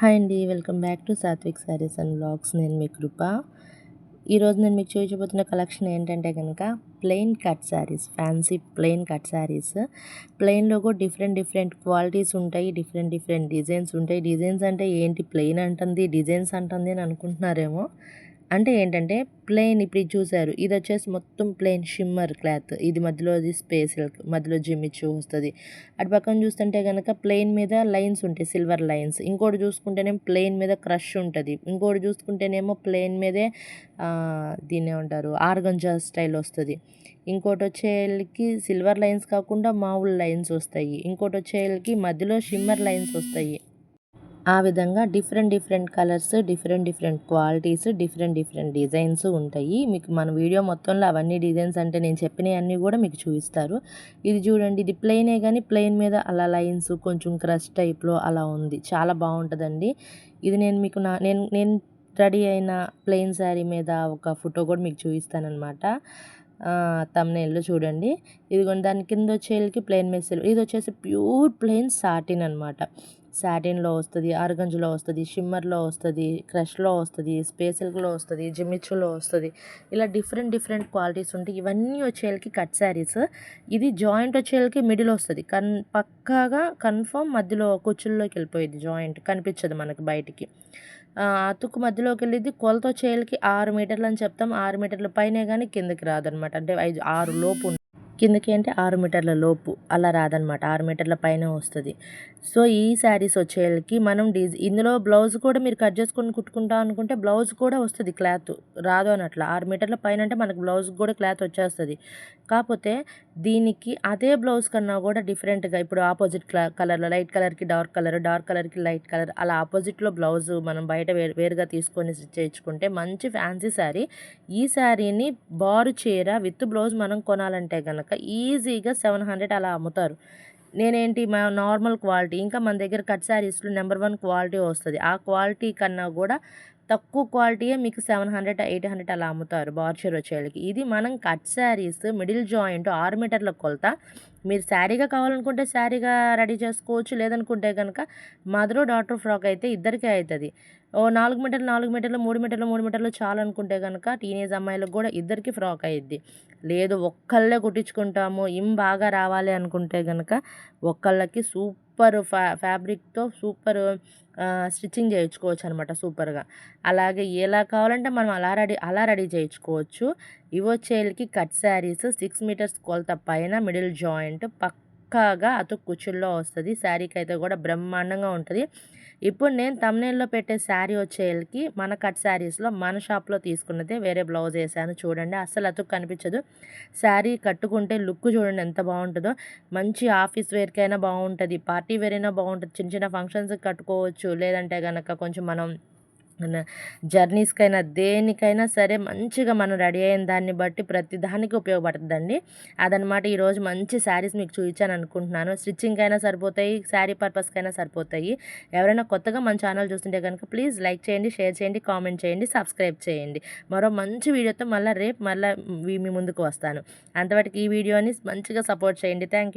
Hi అండి welcome back to Satvik sarees and blogs నేను మీ కృప. ఈరోజు నేను మీకు చూపించబోతున్న కలెక్షన్ ఏంటంటే కనుక plain cut sarees fancy plain cut sarees ప్లెయిన్లో కూడా డిఫరెంట్ డిఫరెంట్ క్వాలిటీస్ ఉంటాయి డిఫరెంట్ డిఫరెంట్ డిజైన్స్ ఉంటాయి. డిజైన్స్ అంటే ఏంటి? ప్లెయిన్ అంటుంది డిజైన్స్ అంటుంది అని అనుకుంటున్నారేమో. అంటే ఏంటంటే ప్లెయిన్ ఇప్పుడు చూసారు ఇది వచ్చేసి మొత్తం ప్లెయిన్ షిమ్మర్ క్లాత్. ఇది మధ్యలో అది స్పేస్ మధ్యలో జిమ్మిచ్చు వస్తుంది అటు పక్కన చూస్తుంటే కనుక ప్లెయిన్ మీద లైన్స్ ఉంటాయి సిల్వర్ లైన్స్. ఇంకోటి చూసుకుంటేనేమో ప్లెయిన్ మీద క్రష్ ఉంటుంది. ఇంకోటి చూసుకుంటేనేమో ప్లెయిన్ మీదే దీన్ని ఉంటారు ఆర్గంజా స్టైల్ వస్తుంది. ఇంకోటి వచ్చేళ్ళకి సిల్వర్ లైన్స్ కాకుండా మామూలు లైన్స్ వస్తాయి. ఇంకోటి వచ్చేళ్ళకి మధ్యలో షిమ్మర్ లైన్స్ వస్తాయి. ఆ విధంగా different different colours different different qualities different different designs ఉంటాయి. మీకు మన వీడియో మొత్తంలో అవన్నీ డిజైన్స్ అంటే నేను చెప్పినవన్నీ కూడా మీకు చూపిస్తారు. ఇది చూడండి ఇది ప్లెయినే కానీ ప్లెయిన్ మీద అలా లైన్స్ కొంచెం క్రష్ టైప్లో అలా ఉంది. చాలా బాగుంటుందండి. ఇది నేను మీకు నా నేను నేను రెడీ అయిన ప్లెయిన్ శారీ మీద ఒక ఫోటో కూడా మీకు చూపిస్తానమాట తమ్నేల్లో చూడండి. ఇదిగోండి దాని కింద వచ్చేళ్ళకి ప్లెయిన్ మెసేజ్ ఇది వచ్చేసి ప్యూర్ ప్లెయిన్ సాటిన్ అనమాట సాటిన్లో వస్తుంది ఆర్గంజ్లో వస్తుంది షిమ్మర్లో వస్తుంది క్రష్లో వస్తుంది స్పేసిల్క్లో వస్తుంది జిమిచ్చులో వస్తుంది. ఇలా డిఫరెంట్ డిఫరెంట్ క్వాలిటీస్ ఉంటాయి ఇవన్నీ వచ్చేళ్ళకి కట్ శారీస్. ఇది జాయింట్ వచ్చేళ్ళకి మిడిల్ వస్తుంది. కన్ పక్కాగా కన్ఫర్మ్ మధ్యలో కుచ్చుల్లోకి వెళ్ళిపోయింది జాయింట్. కనిపించదు మనకి బయటికి. అతుక్కు మధ్యలోకి వెళ్ళేది కొలత వచ్చేళ్ళకి ఆరు మీటర్లు అని చెప్తాం. ఆరు మీటర్ల పైనే కానీ కిందకి రాదనమాట. అంటే ఐదు ఆరు లోపు కిందకి అంటే ఆరు మీటర్ల లోపు అలా రాదనమాట. ఆరు మీటర్ల పైన వస్తుంది. సో ఈ శారీస్ వచ్చేళ్ళకి మనం డిజ్ ఇందులో బ్లౌజ్ కూడా మీరు కట్ చేసుకొని కుట్టుకుంటా అనుకుంటే బ్లౌజ్ కూడా వస్తుంది క్లాత్. రాదు అన్నట్ల. ఆరు మీటర్ల పైన అంటే మనకు బ్లౌజ్ కూడా క్లాత్ వచ్చేస్తుంది. కాకపోతే దీనికి అదే బ్లౌజ్ కన్నా కూడా డిఫరెంట్గా ఇప్పుడు ఆపోజిట్ కలర్లో లైట్ కలర్కి డార్క్ కలర్ డార్క్ కలర్కి లైట్ కలర్ అలా ఆపోజిట్లో బ్లౌజ్ మనం బయట వేరు వేరుగా తీసుకొని చేయించుకుంటే మంచి ఫ్యాన్సీ శారీ. ఈ శారీని బారు చీర విత్ బ్లౌజ్ మనం కొనాలంటే కనుక కనుక ఈజీగా సెవెన్ హండ్రెడ్ అలా అమ్ముతారు. నేనేంటి మా నార్మల్ క్వాలిటీ ఇంకా మన దగ్గర కట్ శారీస్లో నెంబర్ వన్ క్వాలిటీ వస్తుంది. ఆ క్వాలిటీ కన్నా కూడా తక్కువ క్వాలిటీయే మీకు సెవెన్ హండ్రెడ్ ఎయిట్ హండ్రెడ్ అలా అమ్ముతారు బార్చర్ వచ్చేళ్ళకి ఇది మనం కట్ శారీస్ మిడిల్ జాయింట్ ఆరు మీటర్ల కొలత. మీరు శారీగా కావాలనుకుంటే శారీగా రెడీ చేసుకోవచ్చు. లేదనుకుంటే కనుక మదరు డాటర్ ఫ్రాక్ అయితే ఇద్దరికే అవుతుంది ఓ నాలుగు మీటర్లు నాలుగు మీటర్లు మూడు మీటర్లు మూడు మీటర్లు చాలనుకుంటే కనుక టీనేజ్ అమ్మాయిలకు కూడా ఇద్దరికి ఫ్రాక్ అయ్యిద్ది లేదు ఒక్కళ్ళే కుట్టించుకుంటాము ఇం బాగా రావాలి అనుకుంటే కనుక ఒక్కళ్ళకి సూప్ సూపర్ ఫ్యా ఫ్యాబ్రిక్తో సూపర్ స్టిచ్చింగ్ చేయించుకోవచ్చు అనమాట సూపర్గా. అలాగే ఎలా కావాలంటే మనం అలా రెడీ అలా రెడీ చేయించుకోవచ్చు. ఇవొచ్చేళ్ళకి కట్ శారీస్ సిక్స్ మీటర్స్ కొలత పైన మిడిల్ జాయింట్ పక్కాగా అతుకు కుచ్చుల్లో వస్తుంది. శారీకి అయితే కూడా బ్రహ్మాండంగా ఉంటుంది. ఇప్పుడు నేను తమ్నేల్లో పెట్టే శారీ వచ్చేళ్ళకి మన కట్ శారీస్లో మన షాప్లో తీసుకున్నదే వేరే బ్లౌజ్ వేసాను చూడండి. అస్సలు అతుకు కనిపించదు. శారీ కట్టుకుంటే లుక్ చూడండి ఎంత బాగుంటుందో. మంచి ఆఫీస్ వేర్కైనా బాగుంటుంది. పార్టీ వేర్ అయినా బాగుంటుంది. చిన్న చిన్న ఫంక్షన్స్కి కట్టుకోవచ్చు. లేదంటే కనుక కొంచెం మనం జర్నీస్కైనా దేనికైనా సరే మంచిగా మనం రెడీ అయిన దాన్ని బట్టి ప్రతి దానికి ఉపయోగపడుతుందండి. అదనమాట ఈరోజు మంచి శారీస్ మీకు చూపించాను అనుకుంటున్నాను. స్టిచ్చింగ్ అయినా సరిపోతాయి శారీ పర్పస్కైనా సరిపోతాయి. ఎవరైనా కొత్తగా మన ఛానల్ చూస్తుంటే కనుక ప్లీజ్ లైక్ చేయండి షేర్ చేయండి కామెంట్ చేయండి సబ్స్క్రైబ్ చేయండి. మరో మంచి వీడియోతో మళ్ళీ రేపు మళ్ళీ మీ ముందుకు వస్తాను. అంతవరకు ఈ వీడియోని మంచిగా సపోర్ట్ చేయండి. Thank you.